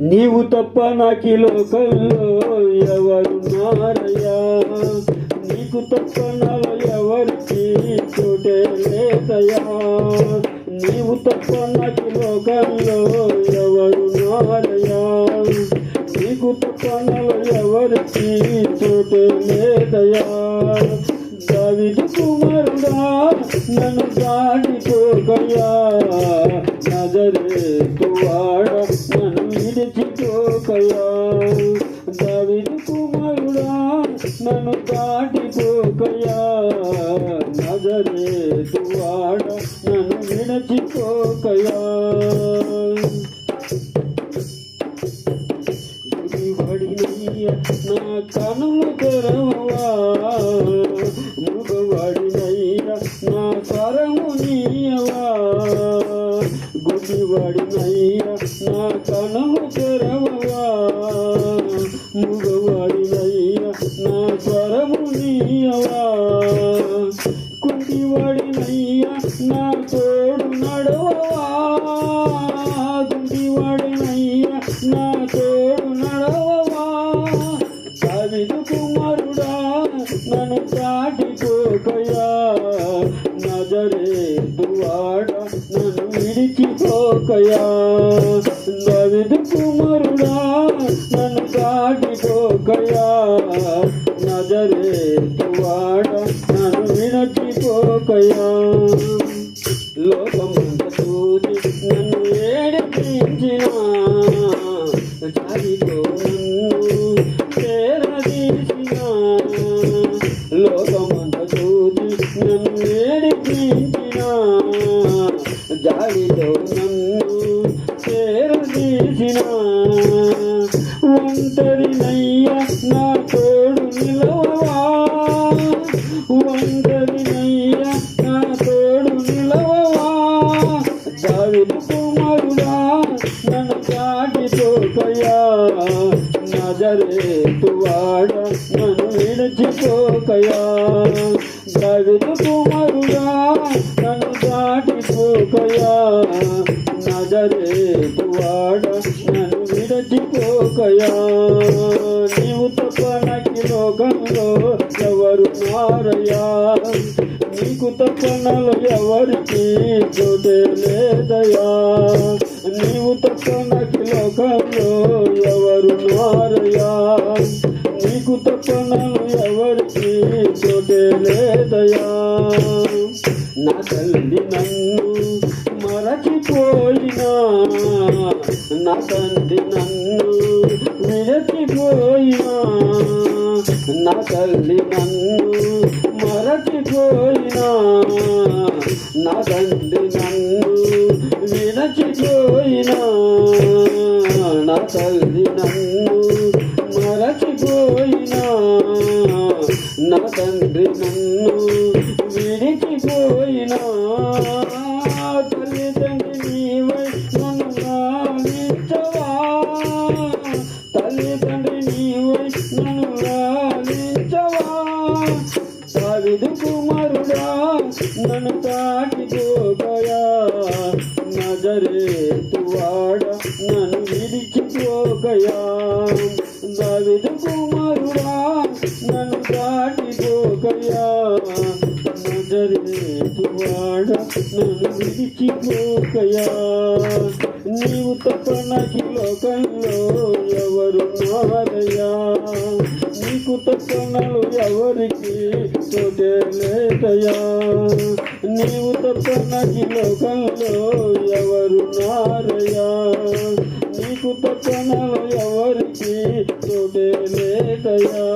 నీవు తప్ప నాకి లోకంలో ఎవరు నారయ్యా నీకు తప్ప నాలో ఎవరికి చోటే లేదయ్యా. నీవు తప్ప నాకు లోకంలో ఎవరు నారయ్యా నీకు తప్ప నాలో ఎవరికి చోటే లేదయ్యా. దావిదు కుమారుడా నన్ను దాటిపోకయ్యా నజరేతు వాడ నన్ను విడిచిపోకయ్యా దావిదు కుమారుడా నన్ను దాటిపోకయ్యా నజరేతు వాడ నన్ను విడిచిపోకయ్యా గుడివాడినయ్య నా కనులు తెరవా కనులు తెరవా నా స్వరము నీయవా కుంటివాడినయ్య నా తోడు నడవవా కుంటివాడినయ్య నా తోడు నడవవా విడిచిపోకయా దావిదు కుమారుడా నన్ను దాటిపోకయా నజరేతు వాడ నన్ను విడిచిపోకయా లోకమంత చూసి నన్ను ఏడిపించిన చదితో నన్ను చేరదీసిన లోకమంత చూసి నన్ను ఏడిపించిన జాలితో నన్ను చేరదీసిన ఒంటరినయ్య నా తోడు నిలవవా? ఒంటరినయ్య నా తోడు నిలవవా? దావిదు కుమారుడా నన్ను దాటిపోకయా నజరేతు వాడ నన్ను విడిచిపోకయా కుమారుడా నన్ను నజరేతు వాడ నన్ను విడిచిపోకయా? నీవు తప్ప నాకు లోకంలో ఎవరు మారయ్యా నీకు తప్ప నలు ఎవరికి చోటే లేదయా? నీవు తప్ప నాకు లోకంలో ఎవరు మారయ్యా నీకు తప్ప నలు ఎవరికి చోటే లేదయా? నా తల్లి నన్ను మరచిపోయినా? నా తండ్రి నన్ను విరచిపోయినా నా తల్లి నన్ను మరచిపోయినా? నా తండ్రి నన్ను విరచిపోయినా? నా తల్లి నన్ను మరచిపోయినా? నా తండ్రి నన్ను తల్లిదండ్రి నీవై నన్ను లాలించవా దావిదు కుమారుడా నన్ను తాటిపోకయా నజరేతు నన్ను విడిచిపోకయా దావిదు కుమారుడా నన్ను దాటిపోకయా నజరేతు నన్ను విడిచిపోకయా నీవు తప్ప నాకు లోకంలో ఎవరు మారయ్యా? నీకు తప్ప నలు ఎవరికి చోటే లేదయ్యా నీవు తప్ప నాకు లోకంలో ఎవరు మారయ్యా? నీకు తప్ప నలు ఎవరికి చోటే లేదయ్యా